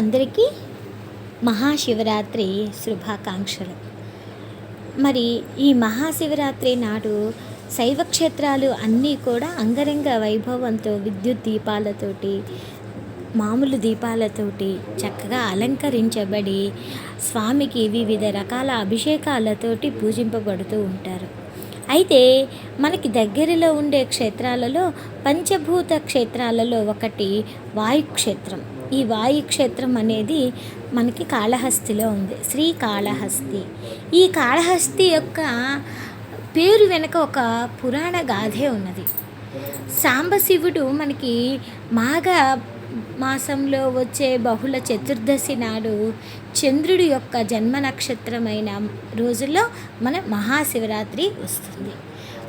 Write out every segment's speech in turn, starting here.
అందరికీ మహాశివరాత్రి శుభాకాంక్షలు. మరి ఈ మహాశివరాత్రి నాడు శైవ క్షేత్రాలు అన్నీ కూడా అంగరంగ వైభవంతో విద్యుత్ దీపాలతోటి మామూలు దీపాలతోటి చక్కగా అలంకరించబడి స్వామికి వివిధ రకాల అభిషేకాలతోటి పూజింపబడుతూ ఉంటారు. అయితే మనకి దగ్గరలో ఉండే క్షేత్రాలలో పంచభూత క్షేత్రాలలో ఒకటి వాయుక్షేత్రం. ఈ వాయుక్షేత్రం అనేది మనకి కాళహస్తిలో ఉంది. శ్రీ కాళహస్తి. ఈ కాళహస్తి యొక్క పేరు వెనుక ఒక పురాణ గాథే ఉన్నది. సాంబశివుడు మనకి మాఘ మాసంలో వచ్చే బహుళ చతుర్దశి నాడు చంద్రుడి యొక్క జన్మ నక్షత్రమైన రోజుల్లో మన మహాశివరాత్రి వస్తుంది.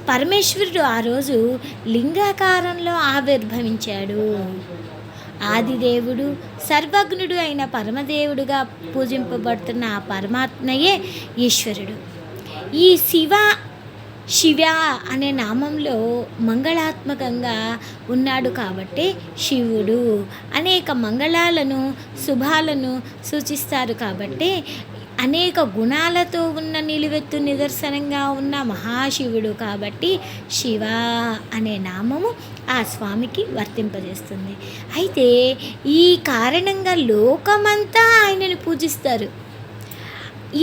పరమేశ్వరుడు ఆ రోజు లింగాకారంలో ఆవిర్భవించాడు. ఆదిదేవుడు సర్వజ్ఞుడు అయిన పరమదేవుడుగా పూజింపబడుతున్న ఆ పరమాత్మయే ఈశ్వరుడు. ఈ శివ శివ అనే నామంలో మంగళాత్మకంగా ఉన్నాడు కాబట్టి శివుడు. అనేక మంగళాలను శుభాలను సూచిస్తారు కాబట్టి అనేక గుణాలతో ఉన్న నిలువెత్తు నిదర్శనంగా ఉన్న మహాశివుడు కాబట్టి శివ అనే నామము ఆ స్వామికి వర్తింపజేస్తుంది. అయితే ఈ కారణంగా లోకమంతా ఆయనను పూజిస్తారు.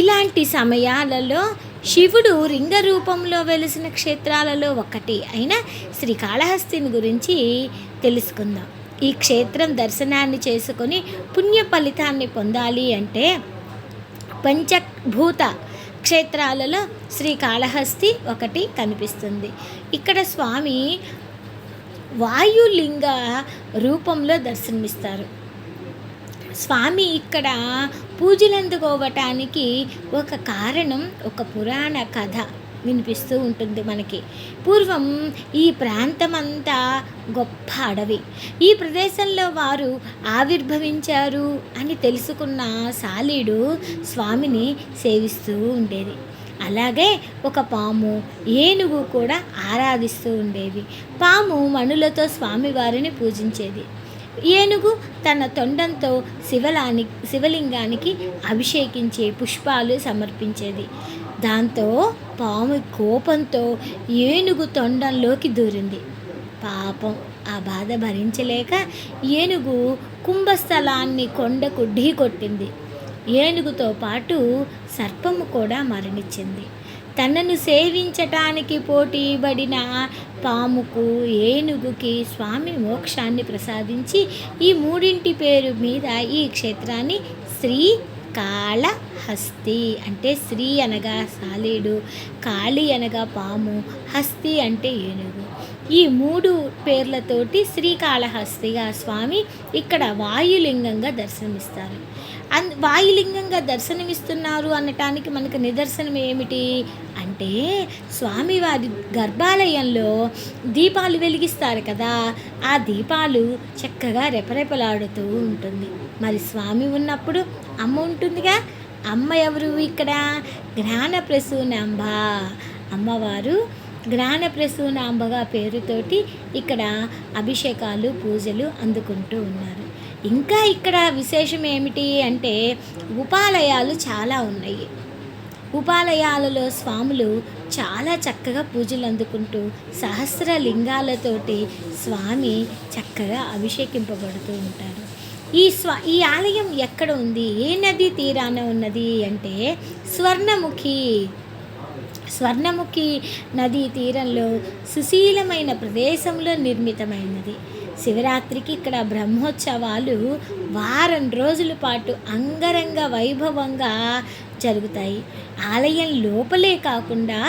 ఇలాంటి సమయాలలో శివుడు లింగ రూపంలో వెలిసిన క్షేత్రాలలో ఒకటి అయిన శ్రీకాళహస్తిని గురించి తెలుసుకుందాం. ఈ క్షేత్రం దర్శనాన్ని చేసుకొని పుణ్య ఫలితాన్ని పొందాలి అంటే పంచభూత క్షేత్రాలలో శ్రీకాళహస్తి ఒకటి కనిపిస్తుంది. ఇక్కడ స్వామి వాయులింగ రూపంలో దర్శనమిస్తారు. స్వామి ఇక్కడ పూజలందుకోవటానికి ఒక కారణం ఒక పురాణ కథ. వినిపిస్తూ ఉంటుంది మనకి. పూర్వం ఈ ప్రాంతం అంతా గొప్ప అడవి. ఈ ప్రదేశంలో వారు ఆవిర్భవించారు అని తెలుసుకున్న సాలీడు స్వామిని సేవిస్తూ ఉండేది. అలాగే ఒక పాము ఏనుగు కూడా ఆరాధిస్తూ ఉండేవి పాము మణులతో స్వామివారిని పూజించేది. ఏనుగు తన తొండంతో శివలాని శివలింగానికి అభిషేకించే పుష్పాలు సమర్పించేది. దాంతో పాము కోపంతో ఏనుగు తొండంలోకి దూరింది. పాపం ఆ బాధ భరించలేక ఏనుగు కుంభస్థలాన్ని కొండకు ఢీ కొట్టింది ఏనుగుతో పాటు సర్పము కూడా మరణించింది. తనను సేవించటానికి పోటీబడిన పాముకు ఏనుగుకి స్వామి మోక్షాన్ని ప్రసాదించి ఈ మూడింటి పేరు మీద ఈ క్షేత్రాన్ని శ్రీ కాళహస్తి అంటే శ్రీ అనగా సాలీడు కాళి అనగా పాము హస్తి అంటే ఏనుగు. ఈ మూడు పేర్లతోటి శ్రీకాళహస్తిగా స్వామి ఇక్కడ వాయులింగంగా దర్శనమిస్తారు. అన్ వాయులింగంగా దర్శనమిస్తున్నారు అనటానికి మనకు నిదర్శనం ఏమిటి? అంటే స్వామివారి గర్భాలయంలో దీపాలు వెలిగిస్తారు కదా ఆ దీపాలు చక్కగా రెపరెపలాడుతూ ఉంటుంది. మరి స్వామి ఉన్నప్పుడు అమ్మ ఉంటుందిగా? అమ్మ ఎవరు ఇక్కడ? జ్ఞాన ప్రసూనంబ అమ్మవారు జ్ఞాన ప్రసూనాంబగా పేరుతోటి ఇక్కడ అభిషేకాలు పూజలు అందుకుంటూ ఉన్నారు. ఇంకా ఇక్కడ విశేషం ఏమిటి అంటే ఉపాలయాలు చాలా ఉన్నాయి. ఉపాలయాలలో స్వాములు చాలా చక్కగా పూజలు అందుకుంటూ సహస్ర లింగాలతోటి స్వామి చక్కగా అభిషేకింపబడుతూ ఉంటారు. ఈ స్వ ఈ ఆలయం ఎక్కడ ఉంది? ఏ నది తీరాన ఉన్నది అంటే స్వర్ణముఖి స్వర్ణముఖి నదీ తీరంలో సుశీలమైన ప్రదేశంలో నిర్మితమైనది. శివరాత్రికి ఇక్కడ బ్రహ్మోత్సవాలు వారం రోజుల పాటు అంగరంగ వైభవంగా జరుగుతాయి. ఆలయం లోపలే కాకుండా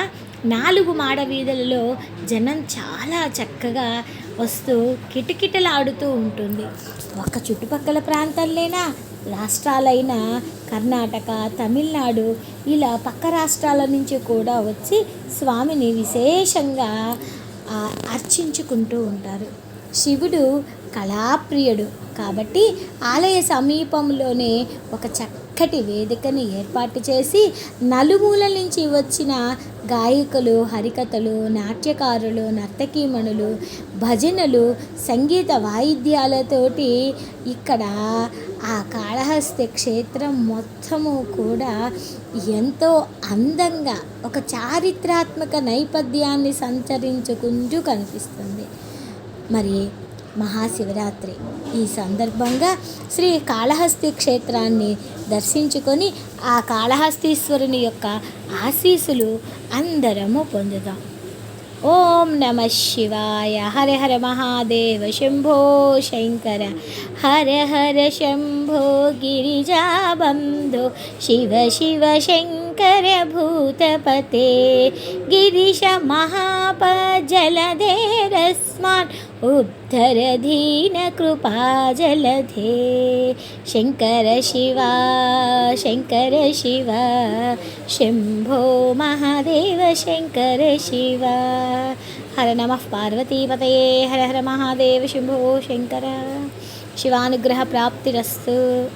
నాలుగు మాడ వీధులలో జనం చాలా చక్కగా వస్తూ కిటకిటలాడుతూ ఉంటుంది. ఒక చుట్టుపక్కల ప్రాంతాల్లోనా రాష్ట్రాలైన కర్ణాటక తమిళనాడు ఇలా పక్క రాష్ట్రాల నుంచి కూడా వచ్చి స్వామిని విశేషంగా అర్చించుకుంటూ ఉంటారు. శివుడు కళాప్రియుడు కాబట్టి ఆలయ సమీపంలోనే ఒక చక్కటి వేదికను ఏర్పాటు చేసి నలుమూలల నుంచి వచ్చిన గాయకులు హరికథలు నాట్యకారులు నర్తకీమణులు భజనలు సంగీత వాయిద్యాలతోటి ఇక్కడ ఆ కాళహస్తి క్షేత్రం మొత్తము కూడా ఎంతో అందంగా ఒక చారిత్రాత్మక నేపథ్యాన్ని సంచరించుకుంటూ కనిపిస్తుంది. మరి మహాశివరాత్రి ఈ సందర్భంగా శ్రీ కాళహస్తి క్షేత్రాన్ని దర్శించుకొని ఆ కాళహస్తీశ్వరుని యొక్క ఆశీస్సులు అందరము పొందుదాం. ओम नमः शिवाय। हर हर महादेव, शंभो शंकर। हर हर शंभो गिरिजाबंधो शिव शिव शंकर शङ्करभूतपते गिरिशमहापजलधेरस्मान् उद्धरधीनकृपाजलधे शङ्कर शिवा शङ्कर शिव। शम्भो महादेव, शंकर शिवा। हर नमः पार्वतीपतये। हर हर महादेव, शुभो शंकर। शिवानुग्रह शिवानुग्रहप्राप्तिरस्तु